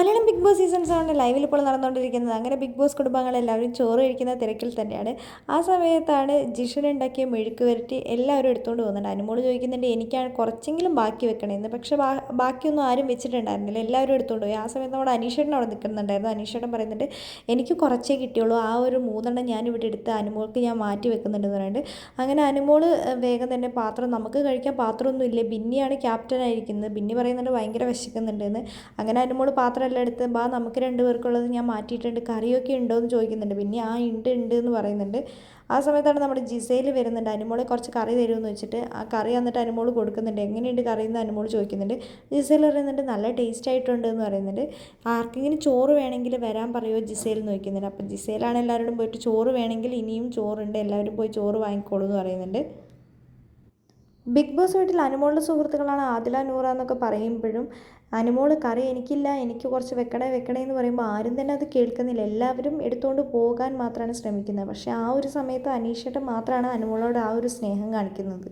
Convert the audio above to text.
Malayalam big boss season സെവന്റെ ലൈവിൽ ഇപ്പോൾ നടന്നുകൊണ്ടിരിക്കുന്നത്. അങ്ങനെ ബിഗ് ബോസ് കുടുംബങ്ങളെല്ലാവരും ചോറ് കഴിക്കുന്ന തിരക്കിൽ തന്നെയാണ്. ആ സമയത്താണ് ജിഷൻ ഉണ്ടാക്കിയ മെഴുക്ക് വരട്ടി എല്ലാവരും എടുത്തുകൊണ്ട് പോകുന്നുണ്ട് അനുമോൾ ചോദിക്കുന്നുണ്ട് എനിക്കാണ് കുറച്ചെങ്കിലും ബാക്കി വെക്കണമെന്ന് പക്ഷേ ബാക്കിയൊന്നും ആരും വെച്ചിട്ടുണ്ടായിരുന്നില്ല. എല്ലാവരും എടുത്തുകൊണ്ട് പോയി. ആ സമയത്ത് നമ്മുടെ അനീഷേട്ടൻ അവിടെ നിൽക്കുന്നുണ്ടായിരുന്നു. അനീഷേട്ടൻ പറയുന്നുണ്ട് എനിക്ക് കുറച്ചേ കിട്ടിയുള്ളൂ. ആ ഒരു മൂന്നെണ്ണം ഞാൻ ഇവിടെ എടുത്ത് അനുമോൾക്ക് ഞാൻ മാറ്റി വെക്കുന്നുണ്ടെന്ന് പറയുന്നുണ്ട്. അങ്ങനെ അനുമോൾ വേഗം തന്നെ പാത്രം നമുക്ക് കഴിക്കാൻ പാത്രമൊന്നും ഇല്ല ബിന്നിയാണ് ക്യാപ്റ്റൻ ആയിരിക്കുന്നത്. ബിന്നി പറയുന്നുണ്ട് ഭയങ്കര വിശക്കുന്നുണ്ടെന്ന് അങ്ങനെ അനുമോൾ പാത്രം എല്ലാം എടുത്ത് ബാ നമുക്ക് രണ്ട് പേർക്കുള്ളത് ഞാൻ മാറ്റിയിട്ടുണ്ട്. കറിയൊക്കെ ഉണ്ടോ? എന്ന് ചോദിക്കുന്നുണ്ട്. പിന്നെ ആ ഉണ്ട് ഉണ്ട് എന്ന് പറയുന്നുണ്ട്. ആ സമയത്താണ് നമ്മുടെ ജിസയിൽ വരുന്നുണ്ട്. അനുമോളെ കുറച്ച് കറി തരുമെന്ന് വെച്ചിട്ട് ആ കറി വന്നിട്ട് അനുമോൾ കൊടുക്കുന്നുണ്ട്. എങ്ങനെയുണ്ട് കറി എന്ന് അനുമോൾ ചോദിക്കുന്നുണ്ട്. ജിസയിൽ പറയുന്നുണ്ട് നല്ല ടേസ്റ്റ് ആയിട്ടുണ്ട് എന്ന് പറയുന്നുണ്ട്. ആർക്കെങ്കിലും ചോറ് വേണമെങ്കിൽ വരാൻ പറയുമോ ജിസയിൽ എന്ന് ചോദിക്കുന്നുണ്ട്. അപ്പം ജിസയിലാണ് എല്ലാവരോടും പോയിട്ട് ചോറ് വേണമെങ്കിൽ ഇനിയും ചോറുണ്ട്. എല്ലാവരും പോയി ചോറ് വാങ്ങിക്കോളൂ എന്ന് പറയുന്നുണ്ട്. ബിഗ് ബോസ് വീട്ടിൽ അനുമോളുടെ സുഹൃത്തുക്കളാണ് ആദില നൂറ എന്നൊക്കെ പറയുമ്പോഴും അനുമോൾ കറി എനിക്കില്ല എനിക്ക് കുറച്ച് വെക്കണേ വെക്കണേ എന്ന് പറയുമ്പോൾ ആരും തന്നെ അത് കേൾക്കുന്നില്ല. എല്ലാവരും എടുത്തുകൊണ്ട് പോകാൻ മാത്രമാണ് ശ്രമിക്കുന്നത്. പക്ഷേ ആ ഒരു സമയത്ത് അനീഷേട്ടൻ മാത്രമാണ് അനുമോളോട് ആ ഒരു സ്നേഹം കാണിക്കുന്നത്.